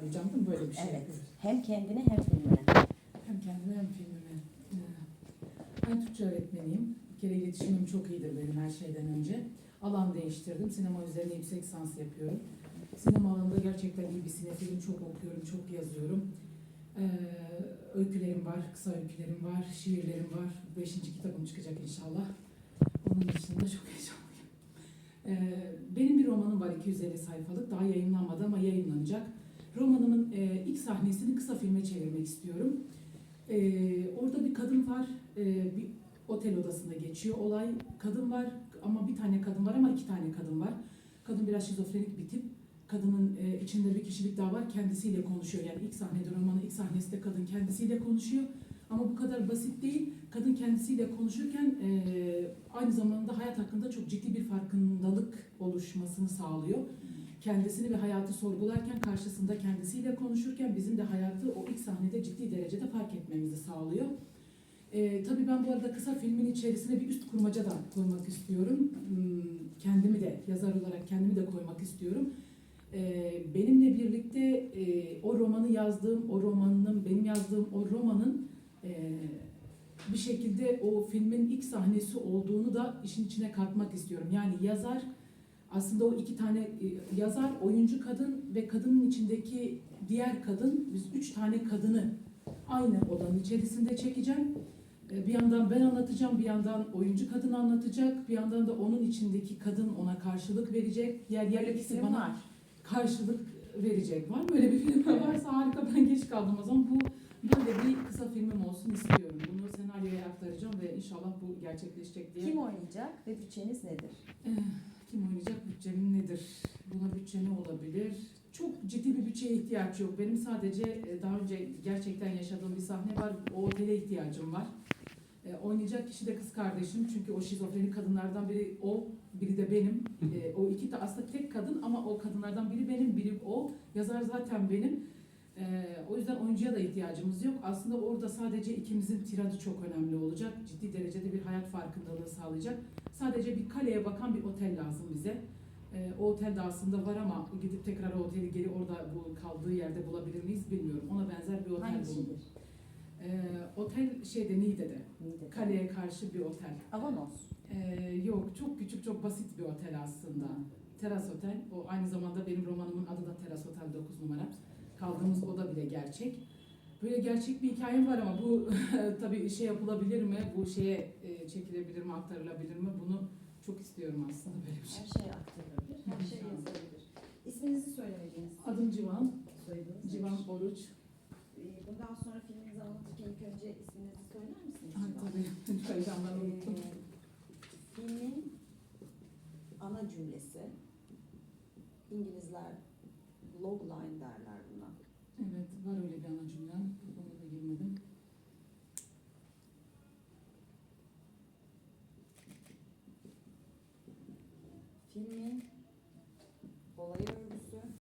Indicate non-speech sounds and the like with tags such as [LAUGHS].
Arayacağım değil mi? Böyle bir şey Evet. yapıyoruz. Hem kendine hem filmine. Hem kendime hem filmime. Ee, Ben Türkçe öğretmeniyim. Bir kere iletişimim çok iyidir benim her şeyden önce. Alan değiştirdim. Sinema üzerine yüksek lisans yapıyorum. Sinema alanında gerçekten iyi bir sinefilm. Çok okuyorum, çok yazıyorum. Ee, öykülerim var, kısa öykülerim var, şiirlerim var. Beşinci kitabım çıkacak inşallah. Onun dışında çok heyecanlıyım. Ee, benim bir romanım var 250 sayfalık. Daha yayınlanmadı ama yayınlanacak. Romanımın e, ilk sahnesini kısa filme çevirmek istiyorum. Ee, orada bir kadın var, e, bir otel odasında geçiyor olay. Kadın var ama bir tane kadın var ama iki tane kadın var. Kadın biraz şizofrenik bir tip. Kadının e, içinde bir kişilik daha var, kendisiyle konuşuyor. Yani ilk sahnede, romanın ilk sahnesinde kadın kendisiyle konuşuyor. Ama bu kadar basit değil. Kadın kendisiyle konuşurken e, aynı zamanda hayat hakkında çok ciddi bir farkındalık oluşmasını sağlıyor kendisini ve hayatı sorgularken karşısında kendisiyle konuşurken bizim de hayatı o ilk sahnede ciddi derecede fark etmemizi sağlıyor. Ee, tabii ben bu arada kısa filmin içerisine bir üst kurmaca da koymak istiyorum. Hmm, Kendimi de yazar olarak kendimi de koymak istiyorum. Ee, benimle birlikte e, o romanı yazdığım, o romanın, benim yazdığım o romanın e, bir şekilde o filmin ilk sahnesi olduğunu da işin içine katmak istiyorum. Yani yazar aslında o iki tane e, yazar, oyuncu kadın ve kadının içindeki diğer kadın, biz üç tane kadını aynı odanın içerisinde çekeceğim. E, Bir yandan ben anlatacağım, bir yandan oyuncu kadın anlatacak, bir yandan da onun içindeki kadın ona karşılık verecek. Yer yer ikisi bana var. karşılık verecek. Var mı öyle bir film varsa harika ben geç kaldım o zaman. Bu böyle bir kısa filmim olsun istiyorum. Bunu senaryoya aktaracağım ve inşallah bu gerçekleşecek diye. Kim oynayacak ve bütçeniz nedir? Kim oynayacak bütçem nedir? Buna bütçe ne olabilir? Çok ciddi bir bütçeye ihtiyaç yok. Benim sadece e, daha önce gerçekten yaşadığım bir sahne var. O otele ihtiyacım var. E, oynayacak kişi de kız kardeşim. Çünkü o şizofrenik kadınlardan biri o, biri de benim. E, o iki de aslında tek kadın ama o kadınlardan biri benim, biri o. Yazar zaten benim. E, o yüzden oyuncuya da ihtiyacımız yok. Aslında orada sadece ikimizin tiradı çok önemli olacak. Ciddi derecede bir hayat farkındalığı sağlayacak. Sadece bir kaleye bakan bir otel lazım bize. Ee, o otel de aslında var ama gidip tekrar o oteli geri orada bu kaldığı yerde bulabilir miyiz bilmiyorum. Ona benzer bir otel bulun. Hangisidir? Ee, otel şeyde Niğde'de. Nedir? Kaleye karşı bir otel. Avanos. Ee, yok çok küçük çok basit bir otel aslında. Teras otel. O aynı zamanda benim romanımın adı da Teras Otel 9 numara. Kaldığımız oda bile gerçek. Böyle gerçek bir hikayem var ama bu [LAUGHS] tabii şey yapılabilir mi? Bu şeye e, çekilebilir mi, aktarılabilir mi? Bunu çok istiyorum aslında böyle bir şey. Her şey aktarılabilir, her şey yazılabilir. İsminizi söylemediğiniz. Adım Civan. Soyadınız. Civan Oruç. Ee, Bundan sonra filminizi anlatırken ilk önce isminizi söyler misiniz? Ay Civan? tabii. [LAUGHS] Heyecandan unuttum. Ee, filmin ana cümlesi İngilizler logline derler. Evet, var öyle bir ana cümlem. Ona da girmedim. Filmin